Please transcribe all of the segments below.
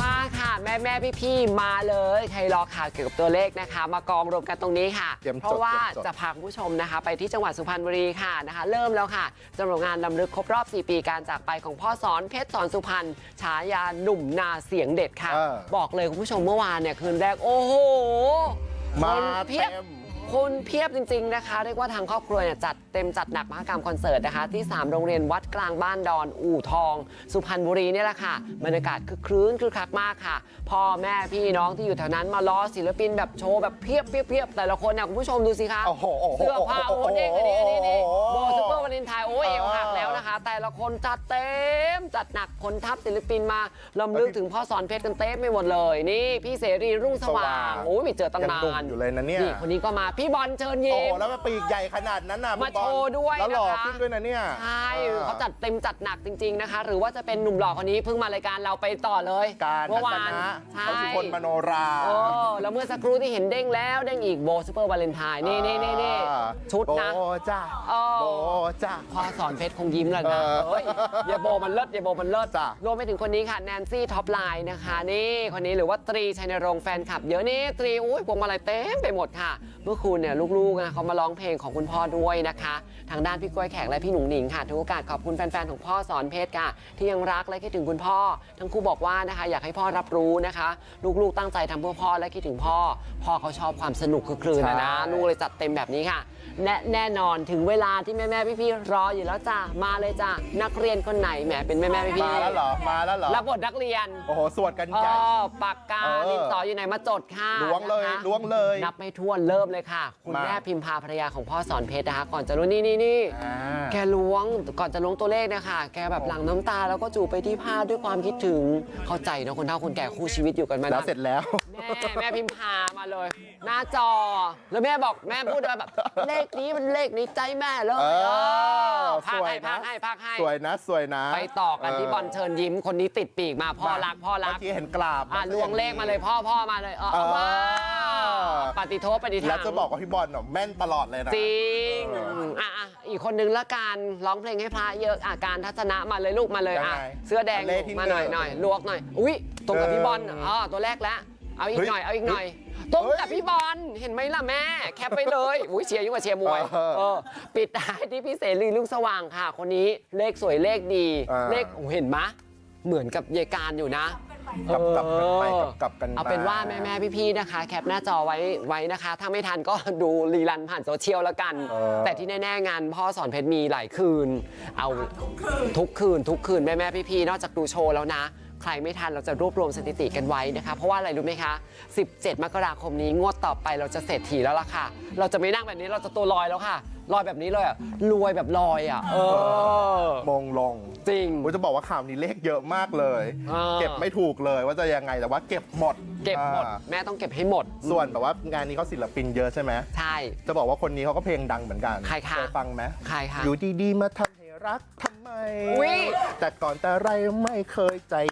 มาค่ะแม่แม่พี่พี่ๆมาเลยใครรอข่าวเกี่ยวกับตัวเลขนะคะ มากองรวมกันตรงนี้ค่ะเตรียมจดเพราะว่าเตรียมจดจะพาคุณผู้ชมนะคะ ไปที่จังหวัดสุพรรณบุรีค่ะนะคะ เริ่มแล้วค่ะสำหรับงานลำลึกครบรอบ 4 ปีการจากไปของพ่อสอนเพชรสอนสุพรรณฉายาหนุ่มนาเสียงเด็ดค่ะเออบอกเลยคุณผู้ชมเมื่อวานเนี่ยคืนแรกโอ้โหมาคนเพียบเต็ม คนเพียบจริงๆนะคะเรียกว่าทางครอบครัวเนี่ยจัดเต็มจัดหนักมหกรรมคอนเสิร์ตนะคะ ที่ 3 โรงเรียนวัดกลางบ้านดอนอู่ทอง สุพรรณบุรีเนี่ยแหละค่ะบรรยากาศคึกครื้นคึกคักมากค่ะ พ่อแม่พี่น้องที่อยู่แถวนั้นมารอศิลปินแบบโชว์แบบเพียบเพียบเพียบแต่ละคนเนี่ยคุณผู้ชมดูสิคะโอ้โหโอ้โหเสื้อผ้าโอ้เด้งอันนี้อันนี้นี่โอ้โหโบซูเปอร์วาเลนไทน์โอ้ยเออเอวหักแล้วนะคะ แต่ละคนจัดเต็มจัดหนักคนทัพศิลปินมาลำลึกถึงพ่อสอนเพชรกันเต็มไปหมดเลยนี่ พี่เสรีรุ่งสว่างโอ้ยไม่เจอตั้งยังนาหนุ่มนอยู่เลยนะเนี่ยนี่คนนี้ก็มาพี่บอลเชิญโอ้ยิ้โหม แล้วมันปีกใหญ่ขนาดนั้นน่ะมาพี่บอลโชว์ด้วยแล้วหล่อนะคะ ขึ้นด้วยนะเนี่ยใช่ออ เขาจัดเต็มจัดหนักจริง ๆนะคะ หรือว่าจะเป็นหนุ่มหล่อคนนี้เพิ่งมารายการเราไปต่อเลยการเมื่ทัอศวานนะใช่ เขาสุพลมโนราโอ้แล้วเมื่อสักครู่ที่เห็นเด้งแล้วเด้งอีกโบซูเปอร์วาเลนไทน์นี่นี่นี่นี่อ่าชุดนะ โบจ้าเออ โบจ้า พอสอนเพชรคงยิ้มเลยนะเออเฮ้ยอย่าโบมันเลิศอย่าโบมันเลิศจ้ะ รวมไปถึงคนนี้ค่ะแนนซี่ท็อปไลน์นะคะ นี่คนนี้หรือว่าตรีชัยนรงค์แฟนคลับเยอะนี่ตรีอุ้ยพวงมาลัยเต็มไปหมดค่ะ เมื่อคืนเนี่ยลูกๆนะเขามาร้องเพลงของคุณพ่อด้วยนะคะ ทางด้านพี่กล้วยแขกและพี่หนุ่งหนิงค่ะถือโอกาสขอบคุณแฟนๆของพ่อสอนเพชรค่ะ ที่ยังรักและคิดถึงคุณพ่อ ทั้งคู่บอกว่านะคะ อยากให้พ่อรับรู้นะคะ ลูกๆตั้งใจทำเพื่อพ่อและคิดถึงพ่อ พ่อเขาชอบความสนุกคือคลืนนะนะใช่ลูกเลยจัดเต็มแบบนี้ค่ะ และแน่นอนถึงเวลาที่แม่แม่ๆพี่ๆรออยู่แล้วจ้ะมาเลยจ้ะนักเรียนคนไหนแหมเป็นแม่แม่ๆพี่มาแล้วเหรอมาแล้วเหรอรับบทนักเรียนโอ้โหสวดกันอ๋ใหญ่อปากกาเออดินสออยู่ไหนมาจดค่ะล้วงเลยนะคะล้วงเลย นับไม่ถ้วนเริ่มเลยค่ะคุณมาแม่พิมพาภรรยาของพ่อสอนเพชรนะคะ ก่อนจะรู้นี่นี่นี่อ่าแกล้วงก่อนจะล้วงตัวเลขเนะคะ แกแบบหลังน้ำตาแล้วก็จูบไปที่ผ้าด้วยความคิดถึงเข้าใจนะคนเฒ่าคนแก่คู่ชีวิตอยู่กันมาแล้วนะเสร็จแล้วแม่แม่พิมพามาเลย หน้าจอแล้วแม่บอกแม่พูดแบบ เลขนี้มันเลขนี้ใจแม่เลยเออเออพากสวยให้นะพากให้พากให้สวยนะสวยนะ ไปต่อกันที่บอลเชิญยิ้มคนนี้ติดปีกมาพ่อรักพ่อรักเมื่อกี้เห็นกราบอะลวงเลขมาเลยพ่อพ่อมาเลยเออเอามาป ฏิโทษปฏิทานแล้วจะบอกว่าพี่บอลเนาะแม่นตลอดเลยนะ จริงเอออืมอะอะอีกคนนึงละกันร้องเพลงให้พระเยอะอาการทัศนะมาเลยลูกมาเลยยังอะไงเสื้อแดงเลขที่มาหน่อยหนึ่งหน่อยลวกหน่อย อุ้ยตรงกับพี่บอลเอออ๋อตัวแรกแล้วเอาอีกเฮ้ยหน่อยเอาอีกหน่อยตรงกับพี่บอลเห็นไหมล่ะแม่ แคปไปเลยอุ้ยเชียร์ยิ่งกว่าเชียร์มวยเออเออปิดท้ายที่พี่เสรีลูกสว่างค่ะ คนนี้เลขสวยเลขดี อ่า เลขโอ้เห็นมะเหมือนกับยายการอยู่นะ กลับกลับกันไปเออกลับกลับกันมา เอาเป็นว่าแม่แม่ๆพี่ๆนะคะ แคปหน้าจอไว้ไว้นะคะ ถ้าไม่ทันก็ดูรีรันผ่านโซเชียลแล้วกัน เออ แต่ที่แน่ๆงานพ่อสอนเพชรมีหลายคืน เอาทุกคืนทุกคืนแม่แม่ๆพี่ๆนอกจากดูโชว์แล้วนะ ใครไม่ทันเราจะรวบรวมสถิติกันไว้นะคะ เพราะว่าอะไรรู้ไหมคะ 17 มกราคมนี้งวดต่อไปเราจะเศรษฐีแล้วล่ะค่ะ เราจะไม่นั่งแบบนี้เราจะตัวลอยแล้วค่ะลอยแบบนี้เลยอะรวยแบบลอยอะ เออ มงลงจริง ผมจะบอกว่าข่าวนี้เลขเยอะมากเลย อ่า เก็บไม่ถูกเลยว่าจะยังไงแต่ว่าเก็บหมดเก็บหมด อ่าแม่ต้องเก็บให้หมดส่วนแบบว่างานนี้เขาศิลปินเยอะใช่ไหมใช่ จะบอกว่าคนนี้เขาก็เพลงดังเหมือนกันใครคะเคยฟังไหมใครคะ อยู่ดีๆมาทำให้รักทำไม อุ๊ย แต่ก่อนแต่ไรไม่เคยใจอ่อ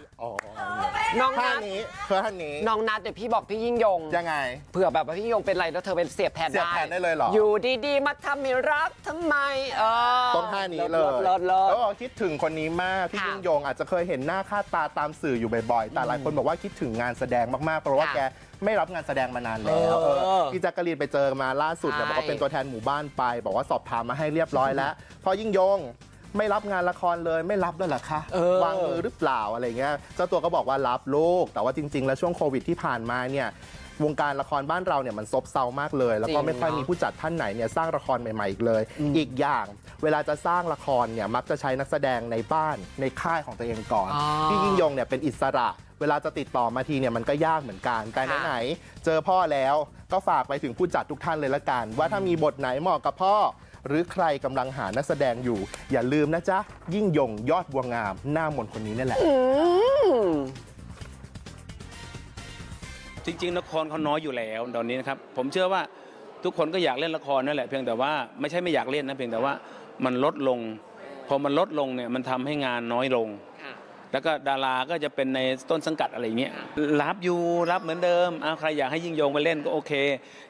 นน้องท่านัทนี้คือท่านี้น้องนัดเดี๋ยวพี่บอกพี่ยิ่งยง ยังไง เผื่อแบบว่าพี่ยิ่งยงเป็นไรแล้วเธอเป็นเสียบแทนเสียบได้ แทนได้เลยเหรออยู่ดีๆ มาทำให้รักทำไม เออต้องท่านี้เลยเลิศเลิศ แล้เลิวศก็คิดถึงคนนี้มากพี่ค่ะยิ่งยงอาจจะเคยเห็นหน้าค่าตาตามสื่ออยู่บ่อยๆ แต่หลายคนบอกว่าคิดถึงงานแสดงมากๆ เพราะว่าค่ะแกไม่รับงานแสดงมานานแล้วเออเออพี่แจ๊กกะลีนไปเจอมาล่าสุดเนี่ยใช่บอกว่าเป็นตัวแทนหมู่บ้านไป บอกว่าสอบถามมาให้เรียบร้อยแล้วพอยิ่งยง ไม่รับงานละครเลยไม่รับแล้วเหรอคะเออ วางมือหรือเปล่าอะไรเงี้ยเจ้าตัวก็บอกว่ารับลูก แต่ว่าจริง ๆ แล้วช่วงโควิดที่ผ่านมาเนี่ยวงการละครบ้านเราเนี่ยมันซบเซามากเลย แล้วก็จริงไม่ค่อยเนอะมีผู้จัดท่านไหนเนี่ยสร้างละครใหม่ ๆ อีกเลย อีกอย่างเวลาจะสร้างละครเนี่ยมักจะใช้นักแสดงในบ้านในค่ายของตัวเองก่อนอ๋อ พี่ยิ่งยงเนี่ยเป็นอิสระ เวลาจะติดต่อมาทีเนี่ยมันก็ยากเหมือนกันแต่ค่ะไหนๆเจอพ่อแล้วก็ฝากไปถึงผู้จัดทุกท่านเลยละกัน ว่าถ้ามีบทไหนเหมาะกับพ่อ หรือใครกำลังหานักแสดงอยู่ อย่าลืมนะจ๊ะ ยิ่งยงยอดบัวงาม หน้ามนต์คนนี้นี่แหละ อืมจริงๆละครเขาน้อยอยู่แล้วตอนนี้นะครับผมเชื่อว่าทุกคนก็อยากเล่นละครนั่นแหละเพียงแต่ว่าไม่ใช่ไม่อยากเล่นนะเพียงแต่ว่ามันลดลง พอมันลดลงเนี่ยมันทำให้งานน้อยลง แล้วก็ดาราก็จะเป็นในต้นสังกัดอะไรอย่างเงี้ยรับอยู่รับเหมือนเดิมเอาใครอยากให้ยิ่งยงไปเล่นก็โอเค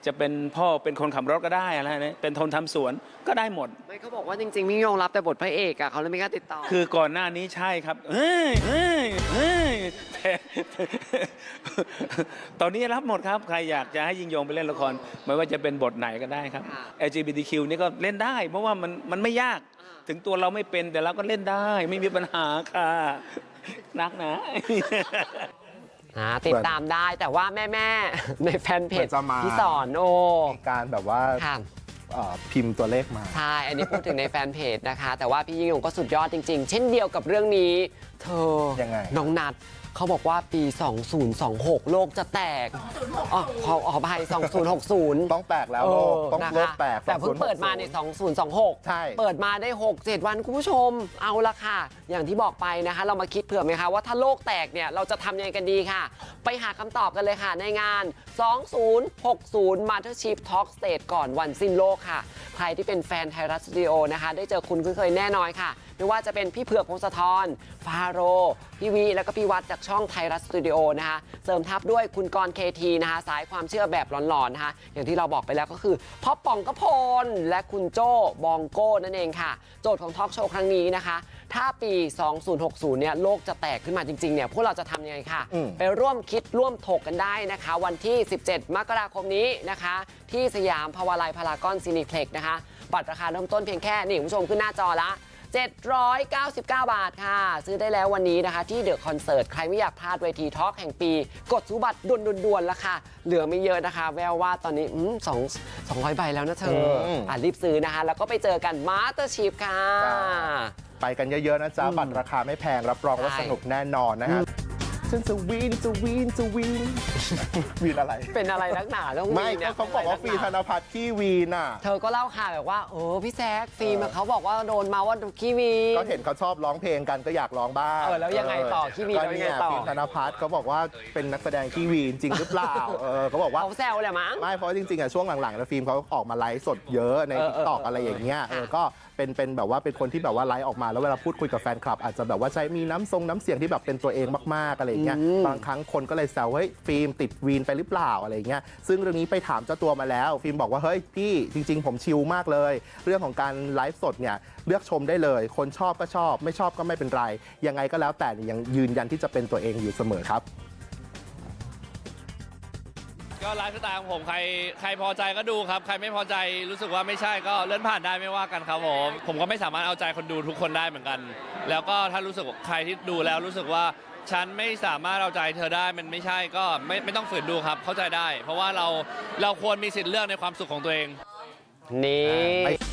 จะเป็นพ่อเป็นคนขับรถก็ได้อะไรนะเป็นทนทำสวนก็ได้หมด ไม่เขาบอกว่าจริงๆพี่ยิ่งยงรับแต่บทพระเอกอะเขาเลยไม่กล้าติดต่อ คือก่อนหน้านี้ใช่ครับเฮ้ยเฮ้ยเฮ้ยแต่ตอนนี้รับหมดครับ ใครอยากจะให้ยิงยงไปเล่นละคร ไม่ว่าจะเป็นบทไหนก็ได้ครับ LGBTQ นี่ก็เล่นได้ เพราะว่ามันมันไม่ยาก ถึงตัวเราไม่เป็นแต่เราก็เล่นได้ ไม่มีปัญหาค่ะนักนะ อ่าติดตามได้แต่ว่าแม่ๆในแฟนเพเหมืจอนจะมา พี่สอนโอมีการแบบว่าค่ะ เอ่อพิมพ์ตัวเลขมา ใช่ อันนี้พูดถึงในแฟนเพจนะคะ แต่ว่าพี่ยิ่งยงก็สุดยอดจริง ๆ เช่นเดียวกับเรื่องนี้ เธอยังไง น้องนัด เขาบอกว่าปี 2026 โลกจะแตกอ๋อขอขออภัย2060 ต้องแตกแล้วโลกต้องนะคะโลกแตกแต่เพิ่งเปิดมาใน 2026 ใช่ เปิดมาได้ 6 7 วันคุณผู้ชม เอาละค่ะ อย่างที่บอกไปนะคะ เรามาคิดเผื่อไหมคะว่าถ้าโลกแตกเนี่ย เราจะทำยังไงกันดีค่ะ ไปหาคำตอบกันเลยค่ะในงาน 2060 Mothership Talk Stage ก่อนวันสิ้นโลกค่ะ ใครที่เป็นแฟนไทยรัฐสตูดิโอนะคะ ได้เจอคุณคุ้นเคยแน่นอนค่ะ ไม่ว่าจะเป็นพี่เผือกพงศธรฟาโรพี่วีแล้วก็พี่วัดจากช่องไทยรัฐสตูดิโอนะคะ เสริมทัพด้วยคุณกรณ์เคทีนะคะ สายความเชื่อแบบหลอนๆนะคะ อย่างที่เราบอกไปแล้วก็คือพ่อป่องกระพล และคุณโจ้บองโก้นั่นเองค่ะ โจทย์ของทอล์กโชว์ครั้งนี้นะคะ ถ้าปี 2060 เนี่ยโลกจะแตกขึ้นมาจริงๆ เนี่ยพวกเราจะทำยังไงค่ะอืมไปร่วมคิดร่วมถกกันได้นะคะ วันที่ 17 มกราคมนี้นะคะ ที่สยามพาวาไลพารากอนซีนิเพล็กนะคะบัตรราคาเริ่มต้นเพียงแค่นี่คุณผู้ชมขึ้นหน้าจอละ 799 บาทค่ะ ซื้อได้แล้ววันนี้นะคะที่เดอะคอนเสิร์ตใครไม่อยากพลาดเวทีทอล์กแห่งปี กดซื้อบัตรด่วนๆแล้วค่ะเหลือไม่เยอะนะคะ แววว่าตอนนี้อืมสองสองร้อยใบแล้วนะเธออมอะรีบซื้อนะคะ แล้วก็ไปเจอกันมาสเตอร์ชีฟค่ะจ้าไปกันเยอะๆนะจ๊ะบัตรราคาไม่แพงรับรองว่าใช่ สนุกแน่นอนนะฮะ ฉันจะวีนจะวีนจะวีน วีนอะไร เป็นอะไรนักหนาต้องไม่วีนก็นี่ยเขาบอกว่าฟรีธนพัฒน์ขี้วีนอะ เธอก็เล่าข่าวแบบว่าเออพี่แซคฟิล์มอะเขาบอกว่าโดนมาว่าขี้วีน ก็เห็นเขาชอบร้องเพลงกันก็อยากร้องบ้างเออแล้วยังไงต่อขี้วีนก็แล้วยังไงเนี่ยต่อ ฟิล์มธนพัฒน์เขาบอกว่าเป็นนักแสดงขี้วีนจริงหรือเปล่าเออเขาบอกว่า เขาแซวแหละมั้ง ไม่เพราะว่าจริงๆอะช่วงหลังๆแล้วฟิล์มเขาออกมาไลฟ์สดเยอะในเออทิกตอกเอออะไรอย่างเงี้ยค่ะเออก็ เป็นเป็นแบบว่าเป็นคนที่แบบว่าไลฟ์ออกมาแล้วเวลาพูดคุยกับแฟนคลับ อาจจะแบบว่าใช้มีน้ำทรงน้ำเสียงที่แบบเป็นตัวเองมากๆอะไรอย่างเงี้ยอืมบางครั้งคนก็เลยแซวเฮ้ยฟิล์มติดวีนไปหรือเปล่าอะไรอย่างเงี้ยซึ่งเรื่องนี้ไปถามเจ้าตัวมาแล้ว ฟิล์มบอกว่าเฮ้ยพี่จริง ๆ ผมชิลมากเลย เรื่องของการไลฟ์สดเนี่ยเลือกชมได้เลย คนชอบก็ชอบ ไม่ชอบก็ไม่เป็นไร ยังไงก็แล้วแต่เนี่ยยังยืนยันที่จะเป็นตัวเองอยู่เสมอครับก็ ไลฟ์สไตล์ของผมใครใครพอใจก็ดูครับ ใครไม่พอใจรู้สึกว่าไม่ใช่ก็เลื่อนผ่านได้ไม่ว่ากันครับผมผมก็ไม่สามารถเอาใจคนดูทุกคนได้เหมือนกัน แล้วก็ถ้ารู้สึกใครที่ดูแล้วรู้สึกว่าฉันไม่สามารถเอาใจเธอได้มันไม่ใช่ก็ไม่ไม่ต้องฝืนดูครับเข้าใจได้ เพราะว่าเราเราควรมีสิทธิ์เลือกในความสุขของตัวเองนี่